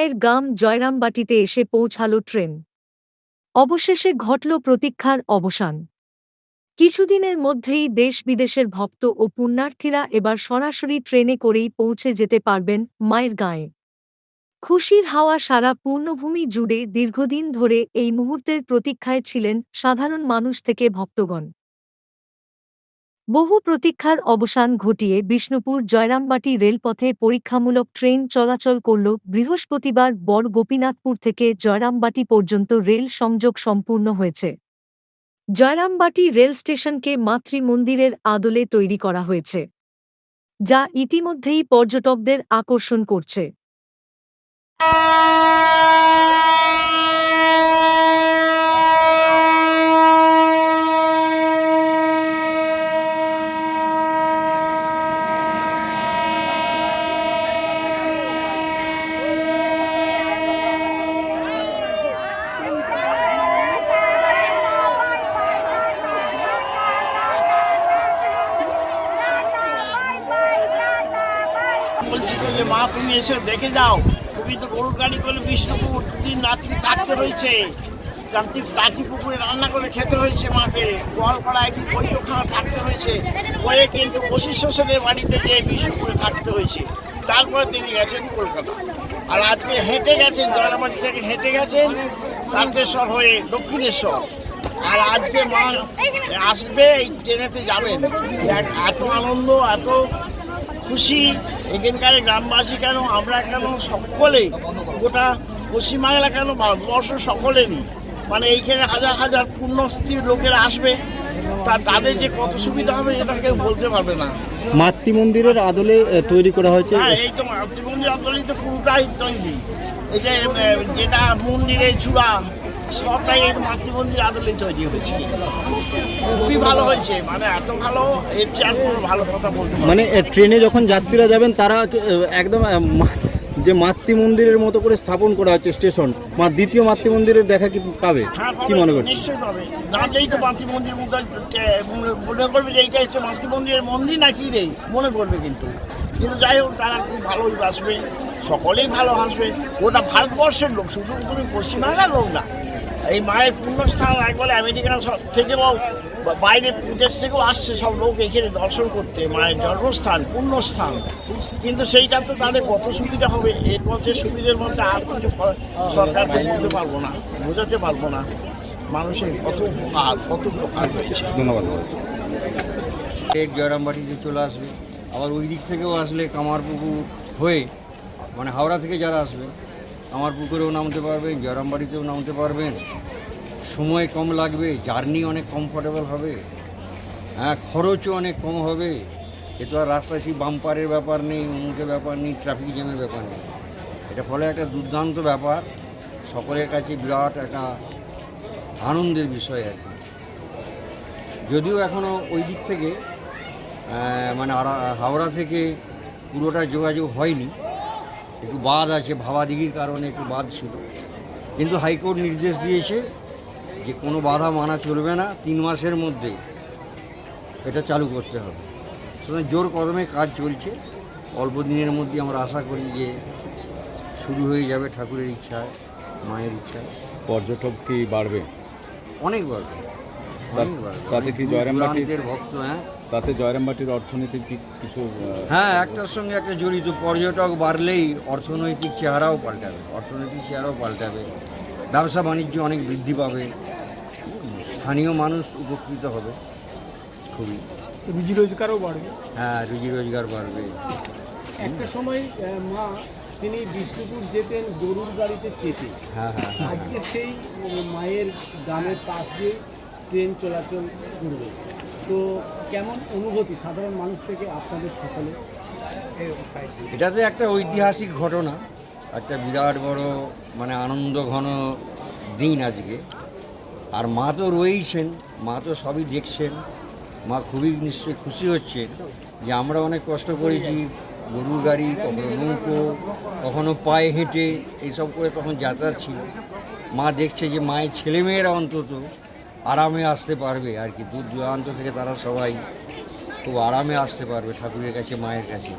মায়ের গাম জয়রামবাটিতে এসে পৌঁছাল ট্রেন। অবশেষে ঘটল প্রতীক্ষার অবসান। কিছুদিনের মধ্যেই দেশ বিদেশের ভক্ত ও পুণ্যার্থীরা এবার সরাসরি ট্রেনে করেই পৌঁছে যেতে পারবেন মায়ের গাঁয়ে। খুশির হাওয়া সারা পূর্ণভূমি জুড়ে দীর্ঘদিন ধরে এই মুহূর্তের প্রতীক্ষায় ছিলেন সাধারণ মানুষ থেকে ভক্তগণ। বহু প্রতীক্ষার অবসান ঘটিয়ে বিষ্ণুপুর জয়রামবাটি রেলপথে পরীক্ষামূলক ট্রেন চলাচল করল বৃহস্পতিবার বড় গোপীনাথপুর থেকে জয়রামবাটি পর্যন্ত রেল সংযোগ সম্পূর্ণ হয়েছে। জয়রামবাটি রেল স্টেশনকে মাতৃমন্দিরের আদলে তৈরি করা হয়েছে, যা ইতিমধ্যেই পর্যটকদের আকর্ষণ করছে বলছি তো যে মা, তুমি এসে দেখে যাও। তুমি তো গরুর গাড়ি করে বিষ্ণুপুর, দুদিন রাত্রি থাকতে হয়েছে রাত্রি কাঠি পুকুরে রান্না করে খেতে হয়েছে মাকে। গোয়ালপাড়া একদিন বৈঠকখানা থাকতে হয়েছে। হয়ে কিন্তু বশিষ্ঠ সেনের বাড়িতে যে বিষ্ণুপুরে থাকতে হয়েছে। তারপরে তিনি গেছেন কলকাতা। আর আজকে হেঁটে গেছেন জয়রাবাড়ি থেকে হেঁটে গেছেন তারকেশ্বর হয়ে দক্ষিণেশ্বর। আর আজকে মা আসবে, এই ট্রেনেতে যাবেন। এত আনন্দ, এত খুশি। এখানকার গ্রামবাসী কেন আমরা কেন সকলে গোটা পশ্চিমবাংলা কেন ভারতবর্ষ সকলেরই মানে এইখানে হাজার হাজার পুণ্যস্থির লোকেরা আসবে তা তাদের যে কত সুবিধা হবে এটা কেউ বলতে পারবে না। মাতৃমন্দিরের আদলে তৈরি করা হয়েছে? হ্যাঁ এই তো মাতৃমন্দির অঞ্চলই তো পুরোটাই তৈরি। এই যে যেটা মন্দিরের চূড়া সবটাই এই মাতৃমন্দির আদলেই তৈরি হয়েছে। খুবই ভালো হয়েছে। মানে এত ভালো এর চেয়ে আর কোনো ভালো কথা বলতে মানে ট্রেনে যখন যাত্রীরা যাবেন তারা একদম যে মাতৃ মন্দিরের মতো করে স্থাপন করা হচ্ছে স্টেশন মা দ্বিতীয় মাতৃ মন্দিরের দেখা কি পাবে? হ্যাঁ কি মনে করছেন? নিশ্চয়ই পাবে। নামলেই তো মাতৃমন্দির মুখে মনে করবে যে এইটা হচ্ছে মাতৃমন্দিরের মন্দির না কি রে? মনে করবে কিন্তু। কিন্তু যাই হোক তারা খুব ভালোই বাসবে। সকলেই ভালো হাসবে। ওটা ভারতবর্ষের লোক শুধু তুমি পশ্চিমবাংলার লোক না এই মায়ের পুণ্যস্থান একবারে আমেরিকা সব থেকে বা বাইরে দেশ থেকেও আসছে সব লোক এখানে দর্শন করতে মায়ের জন্মস্থান পুণ্যস্থান কিন্তু সেইটা তো তাদের কত সুবিধা হবে? এর মধ্যে সুবিধের মধ্যে আর কিছু ক- সরকারকে বলতে পারব না বোঝাতে পারব না। মানুষের কত উপকার কত উপকার হয়েছে। ধন্যবাদ। এক জয়রামবাটিতে চলে আসবে আবার ওই দিক থেকেও আসলে কামারপুকুর হয়ে মানে হাওড়া থেকে যারা আসবে কামারপুকুরেও নামতে পারবেন জয়রামবাটিতেও নামতে পারবেন। সময় কম লাগবে, জার্নি অনেক কমফোর্টেবল হবে। হ্যাঁ খরচও অনেক কম হবে। এ তো আর রাস্তায় সেই বাম্পারের ব্যাপার নেই অমুকের ব্যাপার নেই ট্রাফিক জ্যামের ব্যাপার নেই। এটা ফলে একটা দুর্দান্ত ব্যাপার। সকলের কাছে বিরাট একটা আনন্দের বিষয় আর কি। যদিও এখনও ওই দিক থেকে মানে হাওড়া থেকে পুরোটা যোগাযোগ হয়নি। একটু বাদ আছে ভাবাদিঘির কারণে একটু বাদ ছিল। কিন্তু হাইকোর্ট নির্দেশ দিয়েছে যে কোনো বাধা মানা চলবে না তিন মাসের মধ্যে এটা চালু করতে হবে। সুতরাং জোর কদমে কাজ চলছে। অল্প দিনের মধ্যে আমরা আশা করি যে শুরু হয়ে যাবে ঠাকুরের ইচ্ছায় মায়ের ইচ্ছায় পর্যটক কি বাড়বে? অনেক বাড়বে। তাতে কি জয়রামবাটির- ভক্ত হ্যাঁ। তাতে জয়রামবাটির অর্থনীতির কি কিছু হ্যাঁ একটার সঙ্গে একটা জড়িত। পর্যটক বাড়লেই অর্থনৈতিক চেহারাও পাল্টাবে। অর্থনৈতিক চেহারাও পাল্টাবে। ব্যবসা বাণিজ্য অনেক বৃদ্ধি পাবে। স্থানীয় মানুষ উপকৃত হবে। খুবই। রুজি রোজগারও বাড়বে। হ্যাঁ রুজি রোজগার বাড়বে। একটা সময় মা তিনি বিষ্ণুপুর যেতেন গরুর গাড়িতে চেপে। হ্যাঁ হ্যাঁ হ্যাঁ। আজকে সেই মায়ের গ্রামের পাশ দিয়ে ট্রেন চলাচল করবে। তো কেমন অনুভূতি সাধারণ মানুষ থেকে আপনাদের সকলে এটাতে একটা ঐতিহাসিক ঘটনা, একটা বিরাট বড় মানে আনন্দ ঘন দিন আজকে। আর মা তো রয়েইছেন, মা তো সবই দেখছেন, মা খুবই নিশ্চয়ই খুশি হচ্ছেন যে আমরা অনেক কষ্ট করেছি, গরুর গাড়ি, কখনো নৌকো, কখনো পায়ে হেঁটে, এইসব করে তখন যাতায়াত ছিল। মা দেখছে যে মায়ের ছেলেমেয়েরা অন্তত আরামে আসতে পারবে আর কি। দূর দূরান্ত থেকে তারা সবাই খুব আরামে আসতে পারবে ঠাকুরের কাছে, মায়ের কাছে।